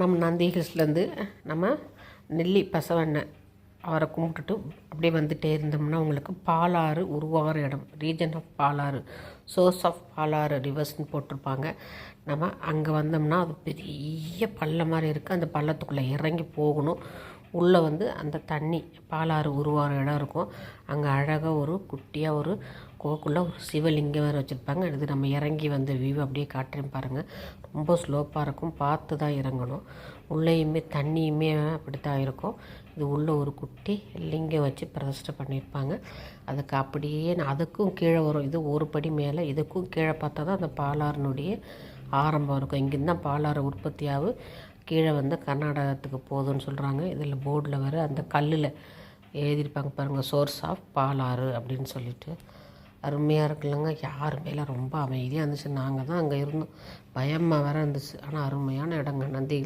நம்ம நந்தி ஹில்ஸ்லேருந்து நம்ம நெல்லி பசவண்ணன் அவரை கும்பிட்டுட்டு அப்படியே வந்துகிட்டே இருந்தோம்னா உங்களுக்கு பாலாறு உருவாகிற இடம். Region of Palar. Source of Palar ரிவர்ஸ்னு போட்டிருப்பாங்க. நம்ம அங்கே வந்தோம்னா அது பெரிய பள்ளம் மாதிரி இருக்குது அந்த பள்ளத்துக்குள்ளே இறங்கி போகணும். உள்ளே வந்து அந்த தண்ணி பாலாறு உருவாகிற இடம் இருக்கும். அங்கே அழகாக ஒரு குட்டியாக ஒரு கோக்குள்ளே ஒரு சிவலிங்கம் வேறு வச்சுருப்பாங்க. இது நம்ம இறங்கி வந்த வியூ அப்படியே காட்டுறேன் பாருங்கள் ரொம்ப ஸ்லோப்பாக இருக்கும். பார்த்து தான் இறங்கணும். உள்ளேயுமே தண்ணியுமே அப்படி தான் இருக்கும். இது உள்ளே ஒரு குட்டி லிங்கம் வச்சு பிரதிஷ்டை பண்ணியிருப்பாங்க. அதுக்கு அப்படியே நான் அதுக்கும் கீழே வரும். இது ஒரு படி மேலே. இதுக்கும் கீழே பார்த்தா தான் அந்த பாலாறினுடைய ஆரம்பம் இருக்கும். இங்கேருந்து தான் பாலாறு உற்பத்தியாகு கீழே வந்து கர்நாடகத்துக்கு போகுதுன்னு சொல்கிறாங்க இதில் போர்டில் வர அந்த கல்லில் எழுதியிருப்பாங்க பாருங்கள் சோர்ஸ் ஆஃப் பாலாறு அப்படின்னு சொல்லிட்டு. அருமையாக இருக்குல்லங்க. யாருமே இல்லை ரொம்ப அமைதியாக இருந்துச்சு. நாங்கள் தான் அங்கே இருந்தோம். பயமாக வேறு இருந்துச்சு. ஆனால் அருமையான இடங்க. நந்தி